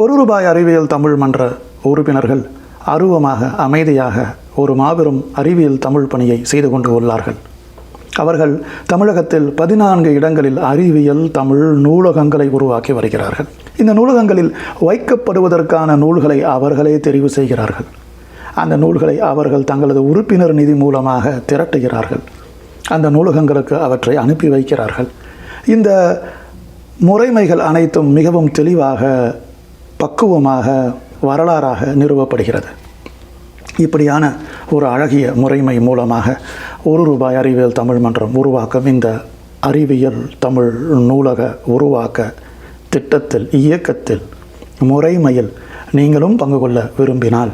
ஒரு ரூபாய் அறிவியல் தமிழ் மன்ற உறுப்பினர்கள் அருவமாக அமைதியாக ஒரு மாபெரும் அறிவியல் தமிழ் பணியை செய்து கொண்டு உள்ளார்கள். அவர்கள் தமிழகத்தில் பதினான்கு இடங்களில் அறிவியல் தமிழ் நூலகங்களை உருவாக்கி வருகிறார்கள். இந்த நூலகங்களில் வைக்கப்படுவதற்கான நூல்களை அவர்களே தெரிவு செய்கிறார்கள். அந்த நூல்களை அவர்கள் தங்களது உறுப்பினர் நிதி மூலமாக திரட்டுகிறார்கள். அந்த நூலகங்களுக்கு அவற்றை அனுப்பி வைக்கிறார்கள். இந்த முறைமைகள் அனைத்தும் மிகவும் தெளிவாக பக்குவமாக வரலாறாக நிறுவப்படுகிறது. இப்படியான ஒரு அழகிய முறைமை மூலமாக ஒரு ரூபாய் அறிவியல் தமிழ் மன்றம் உருவாக்கும் இந்த அறிவியல் தமிழ் நூலக உருவாக்க திட்டத்தில் இயக்கத்தில் முறைமையில் நீங்களும் பங்கு கொள்ள விரும்பினால்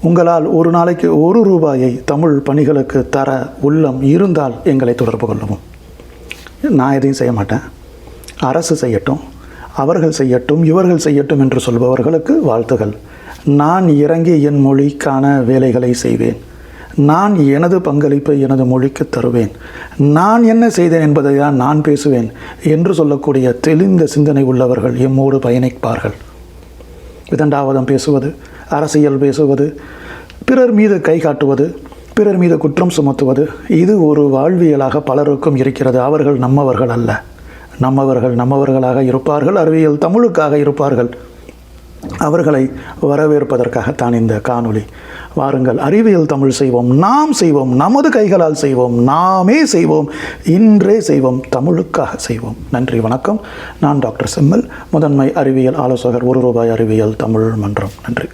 உங்களால் ஒரு நாளைக்கு ஒரு ரூபாயை தமிழ் பணிகளுக்கு தர உள்ளம் இருந்தால் எங்களை தொடர்பு கொள்ளவும். நான் எதையும் செய்ய மாட்டேன். அரசு செய்யட்டும். அவர்கள் செய்யட்டும் இவர்கள் செய்யட்டும் என்று சொல்பவர்களுக்கு வாழ்த்துகள். நான் இறங்கி என் மொழிக்கான வேலைகளை செய்வேன். நான் எனது பங்களிப்பை எனது மொழிக்கு தருவேன். நான் என்ன செய்தேன் என்பதை தான் நான் பேசுவேன் என்று சொல்லக்கூடிய தெளிந்த சிந்தனை உள்ளவர்கள் எம்மோடு பயணிப்பார்கள். விதண்டாவதம் பேசுவது அரசியல் பேசுவது பிறர் மீது கை காட்டுவது பிறர் மீது குற்றம் சுமத்துவது இது ஒரு வாழ்வியலாக பலருக்கும் இருக்கிறது. அவர்கள் நம்மவர்கள் அல்ல. நம்மவர்கள் நம்மவர்களாக இருப்பார்கள் அறிவியல் தமிழுக்காக இருப்பார்கள். அவர்களை வரவேற்பதற்காகத்தான் இந்த காணொளி. வாருங்கள் அறிவியல் தமிழ் செய்வோம் நாம் செய்வோம் நமது கைகளால் செய்வோம் நாமே செய்வோம் இன்றே செய்வோம் தமிழுக்காக செய்வோம். நன்றி வணக்கம். நான் டாக்டர் செம்மல் முதன்மை அறிவியல் ஆலோசகர் ஒரு ரூபாய் அறிவியல் தமிழ் மன்றம். நன்றி.